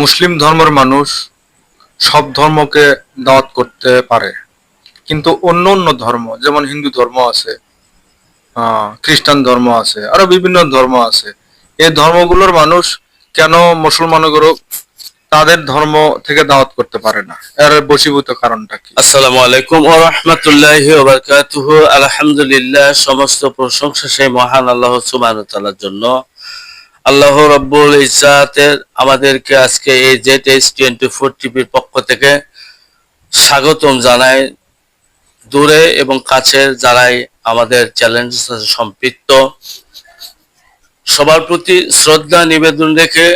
মুসলিম ধর্মের মানুষ সব ধর্মকে দাওয়াত করতে পারে। কিন্তু অন্য অন্য ধর্ম, যেমন হিন্দু ধর্ম আছে খ্রিস্টান ধর্ম আছে, আরও বিভিন্ন ধর্ম আছে, এই ধর্মগুলোর মানুষ কেন মুসলমানগুলো তাদের ধর্ম থেকে দাওয়াত করতে পারে না? এর বশীভূত কারণটা কি? আসসালামু আলাইকুম ও রহমতুল্লাহ আলহামদুলিল্লাহ, সমস্ত প্রশংসা সেই মহান আল্লাহ সুবহানাহু ওয়া জন্য। আল্লাহ রব্বুল ইজ্জাতের আমাদেরকে আজকে এই জেট এইচ টোয়েন্টি ফোর টিভির পক্ষ থেকে স্বাগতম জানাই। দূরে এবং কাছের যারাই আমাদের চ্যালেঞ্জ সাথে সম্পৃক্ত সবার প্রতি শ্রদ্ধা নিবেদন রেখে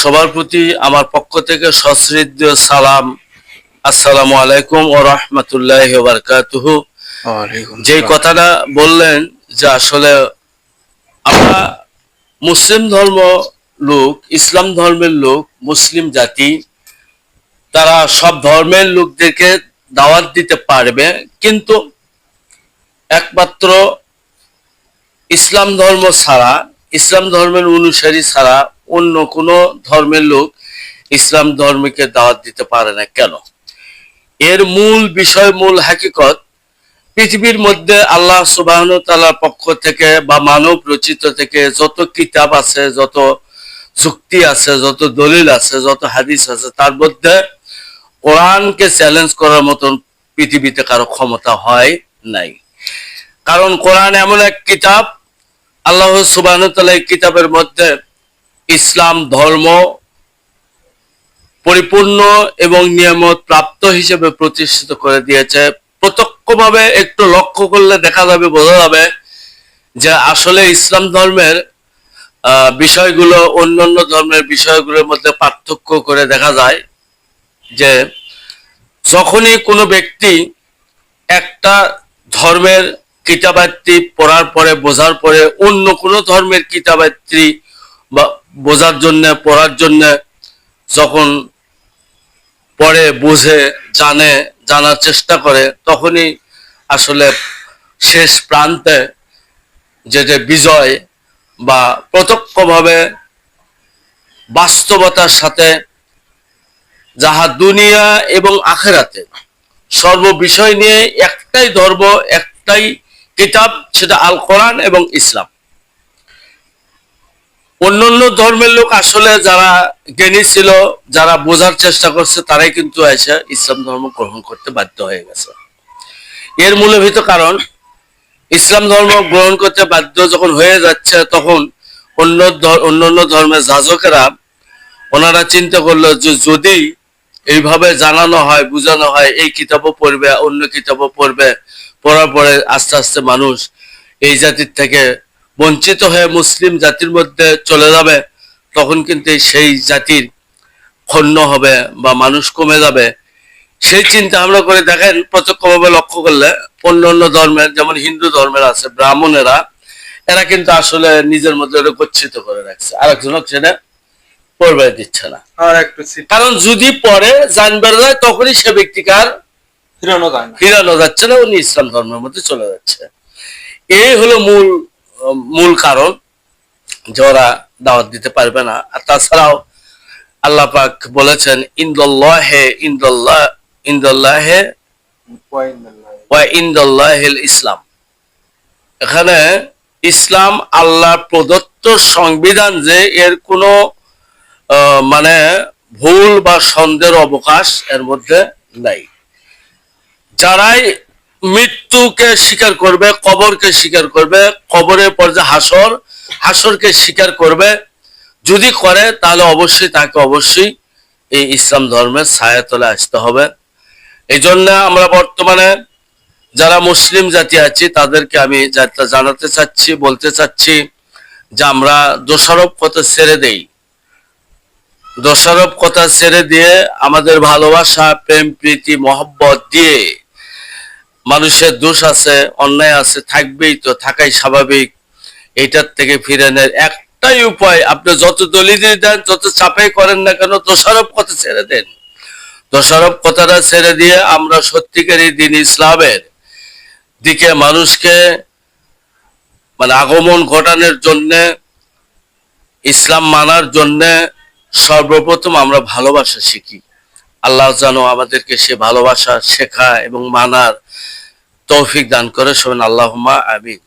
সবার প্রতি আমার পক্ষ থেকে সশ্রদ্ধ সালাম। আসসালামু আলাইকুম ও রহমতুল্লাহ বারকাতুহু। যে কথাটা বললেন যে আসলে আমরা মুসলিম ধর্ম লোক, ইসলাম ধর্মের লোক, মুসলিম জাতি, তারা সব ধর্মের লোকদেরকে দাওয়াত দিতে পারবে। কিন্তু একমাত্র ইসলাম ধর্ম ছাড়া, ইসলাম ধর্মের অনুসারী ছাড়া অন্য কোনো ধর্মের লোক ইসলাম ধর্মকে দাওয়াত দিতে পারে না। কেন? এর মূল বিষয়, মূল হাকিকত পৃথিবীর মধ্যে আল্লাহ সুবাহ তালার পক্ষ থেকে বা মানব রচিত থেকে যত কিতাব আছে, যত যুক্তি আছে, যত দলিল আছে, যত হাদিস আছে, তার মধ্যে কোরআনকে চ্যালেঞ্জ করার মতন পৃথিবীতে কারও ক্ষমতা হয় নাই। কারণ কোরআন এমন এক কিতাব, আল্লাহ সুবাহ এই কিতাবের মধ্যে ইসলাম, ধর্ম পরিপূর্ণ এবং নিয়ামত প্রাপ্ত হিসেবে প্রতিষ্ঠিত করে দিয়েছে। প্রত্যক্ষভাবে একটু লক্ষ্য করলে দেখা যাবে, বোঝা যাবে যে আসলে ইসলাম ধর্মের বিষয়গুলো অন্যান্য ধর্মের বিষয়গুলোর মধ্যে পার্থক্য করে দেখা যায় যে যখনই কোনো ব্যক্তি একটা ধর্মের কিতাবাত্রি পড়ার পরে, বোঝার পরে অন্য কোনো ধর্মের কিতাবাত্রি বা বোঝার জন্য, পড়ার জন্য যখন পড়ে, বুঝে, জানে জানার চেষ্টা করে, তখনই আসলে শেষ প্রান্তে যে যে বিজয় বা প্রত্যক্ষভাবে বাস্তবতার সাথে যাহা দুনিয়া এবং আখেরাতে সর্ব বিষয় নিয়ে একটাই ধর্ম, একটাই কিতাব, সেটা আল কোরআন এবং ইসলাম। অন্যান্য ধর্মের লোক আসলে যারা জ্ঞানী ছিল, যারা বোঝার চেষ্টা করছে, তারাই কিন্তু এসে ইসলাম ধর্ম গ্রহণ করতে বাধ্য হয়ে গেছে। এর মূলভূত কারণ, ইসলাম ধর্ম গ্রহণ করতে বাধ্য যখন হয়ে যাচ্ছে, তখন অন্য অন্যান্য ধর্মের যাজকেরা ওনারা চিন্তা করল যে যদি এইভাবে জানানো হয়, বোঝানো হয়, এই কিতাবও পড়বে, অন্য কিতাবও পড়বে, পড়ার পরে আস্তে আস্তে মানুষ এই জাতির থেকে বঞ্চিত হয়ে মুসলিম জাতির মধ্যে চলে যাবে তখন কিন্তু সেই জাতির ক্ষণ্য হবে বা মানুষ কমে যাবে। সেই চিন্তা আমরা করে দেখেন প্রত্যক্ষভাবে লক্ষ্য করলে অন্য অন্য ধর্মের যেমন হিন্দু ধর্মের আছে ব্রাহ্মণেরা এরা কিন্তু আসলে নিজের মধ্যে গচ্ছিত করে রাখছে। আর একজন সেটা পড়বে দিচ্ছে না। আর একটু কারণ যদি পরে জানবে যায় তখনই সে ব্যক্তিকার ফিরানো যায় ফিরানো যাচ্ছে না উনি ইসলাম ধর্মের মধ্যে চলে যাচ্ছে। এই হলো মূল মূল কারণ যে ওরা দাওয়াত দিতে পারবে না। আর তাছাড়াও আল্লাহ পাক বলেছেন ইন্দল্লাহে ইন্দল্লাহ ইন্দল্লাহে ওয়া ইন্দল্লাহিল ইসলাম। এখানে ইসলাম আল্লাহ প্রদত্ত সংবিধান যে এর কোনো মানে ভুল বা সন্দেহের অবকাশ এর মধ্যে নাই। যারাই মৃত্যুকে স্বীকার করবে, কবরকে স্বীকার করবে, কবরের পর যে হাসর, হাসরকে স্বীকার করবে। যদি করে, তাহলে অবশ্যই তাকে অবশ্যই এই ইসলাম ধর্মের ছায়াতলে আসতে হবে। এই জন্য আমরা বর্তমানে যারা মুসলিম জাতি আছি, তাদেরকে আমি জানাতে চাচ্ছি, বলতে চাচ্ছি যে আমরা দোষারোপ কথা ছেড়ে দেই। দোষারোপ কথা ছেড়ে দিয়ে আমাদের ভালোবাসা, প্রেম, প্রীতি, মহব্বত দিয়ে মানুষের দোষ আছে, অন্যায় আছে, থাকবেই তো, থাকাই স্বাভাবিক। এটার থেকে ফিরে নেয়। একটাই উপায়, আপনি যত দলিল দেন, যত চাপাই করেন না কেন, দোষারোপ কথা ছেড়ে দেন। দোষারোপ কথাটা ছেড়ে দিয়ে আমরা সত্যিকারই দিন ইসলামের দিকে মানুষকে মানে আগমন ঘটানোর জন্যে, ইসলাম মানার জন্যে সর্বপ্রথম আমরা ভালোবাসা শিখি। আল্লাহ যেন আমাদেরকে সে ভালোবাসা শেখা এবং মানার তৌফিক দান করে শোন আল্লাহমা আমিন।